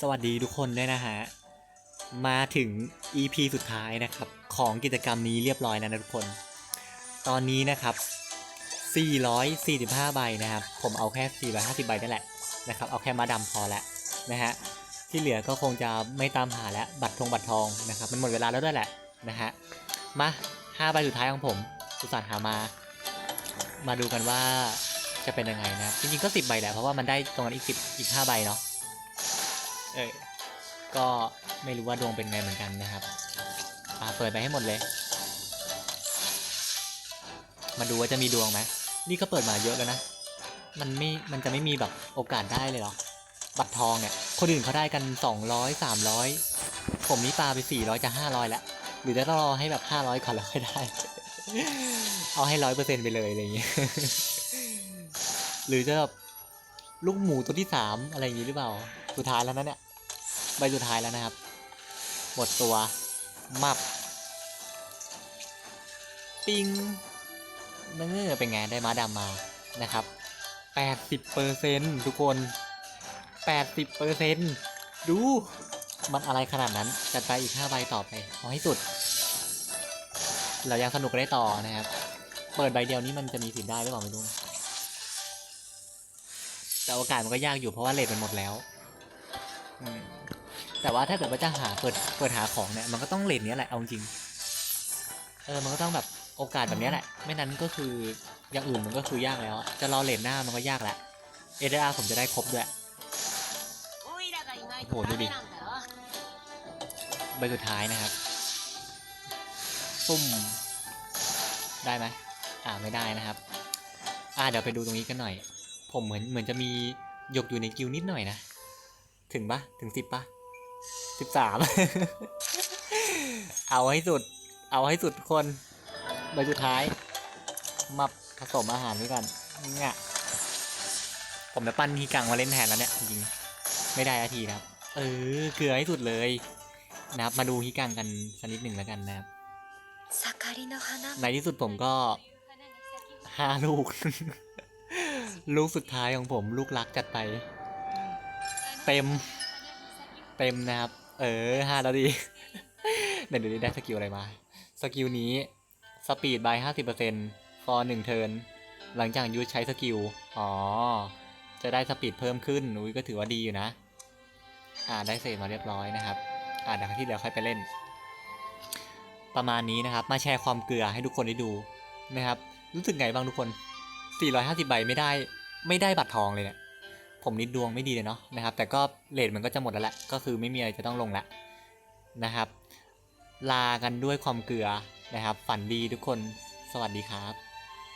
สวัสดีทุกคนด้วยนะฮะ มาถึง EP สุดท้ายนะครับ ของกิจกรรมนี้เรียบร้อยแล้วนะทุกคน ตอนนี้นะครับ 445 ใบนะครับ ผมเอาแค่ 450 ใบนั่นแหละนะครับ เอาแค่มาดำพอแล้วนะฮะ ที่เหลือก็คงจะไม่ตามหาแล้ว บัตรทองบัตรทองนะครับ มันหมดเวลาแล้วด้วยแหละนะฮะ มา 5 ใบสุดท้ายของผมอุสาห์หามา มาดูกันว่าจะเป็นยังไงนะ จริงๆก็ 10 ใบแหละ เพราะว่ามันได้ตรงนั้นอีก 10 อีก 5 ใบเนาะ เออก็ไม่รู้ว่าดวงเป็นไงเหมือนกันนะครับอ่าเปิดไปให้หมดเลย มาดูว่าจะมีดวงไหมนี่ก็เปิดมาเยอะแล้วนะ มันไม่ มันจะไม่มีแบบโอกาสได้เลยเหรอ บัตรทองเนี่ย คนอื่นเขาได้กัน 200 300 ผมนี่ปาไป 400 จะ 500 แล้ว หรือจะต้องรอให้แบบ 500 ก่อนแล้วค่อยได้ เอาให้ร้อยเปอร์เซ็นต์ไปเลยอะไรอย่างเงี้ย หรือจะแบบ ลูกหมูตัวที่สามอะไรอย่างงี้หรือเปล่า สุดท้ายแล้วนะเนี่ย ใบสุดท้ายแล้วนะครับ หมดตัว มับ ปิงนั่นเงอเป็นไงได้ม้าดำมานะครับ80เปอร์เซ็นทุกคน80เปอร์เซ็นดู มันอะไรขนาดนั้น จัดไปอีก5ใบต่อไป เอาให้สุด เรายังสนุกได้ต่อนะครับ เปิดใบเดียวนี้มันจะมีสิทธิ์ได้หรือเปล่าไม่รู้ แต่โอกาสมันก็ยากอยู่เพราะว่าเลทมันหมดแล้วแต่ว่าถ้าเกิดว่าจะหาเปิดเปิดหาของเนี่ยมันก็ต้องเลทเนี้ยแหละเอาจริงเออมันก็ต้องแบบโอกาสแบบนี้แหละ ไม่นั้นก็คืออย่างอื่นมันก็คือยากแล้วจะรอเลทหน้ามันก็ยากและเอเดอาผมจะได้ครบด้วยโโหดูดิใบสุดท้ายนะครับปุ่มได้ไหมอ่าไม่ได้นะครับ อ่าเดี๋ยวไปดูตรงนี้กันหน่อย ผมเหมือนเหมือนจะมีหยกอยู่ในกิวนิดหน่อยนะ ถึงปะถึงสิบปะสิบสาม เอาให้สุด เอาให้สุดคนใบสุดท้าย มาผสมอาหารด้วยกันเนี่ยผมจะปั้นฮีกังมาเล่นแทนแล้วเนี่ยจริงไม่ได้อาทีครับ เออเกือให้สุดเลยนะครับมาดูฮีกังกันสักนิดหนึ่งแล้วกันนะครับในที่สุดผมก็ห้าลูก ลูกสุดท้ายของผม ลูกรักจัดไป เต็ม เต็มนะครับ เออห้าแล้วดีเดี๋ยวดูดิได้สกิลอะไรมา สกิลนี้สปีดบายห้าสิบเปอร์เซ็นต์ฟอร์หนึ่งเทิร์นหลังจากยูใช้สกิล อ๋อ จะได้สปีดเพิ่มขึ้นอุ้ยก็ถือว่าดีอยู่นะ อ่าได้เศษมาเรียบร้อยนะครับ อ่าเดี๋ยวที่เหลือค่อยไปเล่น ประมาณนี้นะครับ มาแชร์ความเกลือให้ทุกคนได้ดูนะครับ รู้สึกไงบ้างทุกคน 450ใบไม่ได้ ไม่ได้บัตรทองเลยเนี่ย ผมนิดดวงไม่ดีเลยเนาะนะครับ แต่ก็เลทมันก็จะหมดแล้วแหละ ก็คือไม่มีอะไรจะต้องลงละนะครับ ลากันด้วยความเกลือนะครับ ฝันดีทุกคน สวัสดีครับ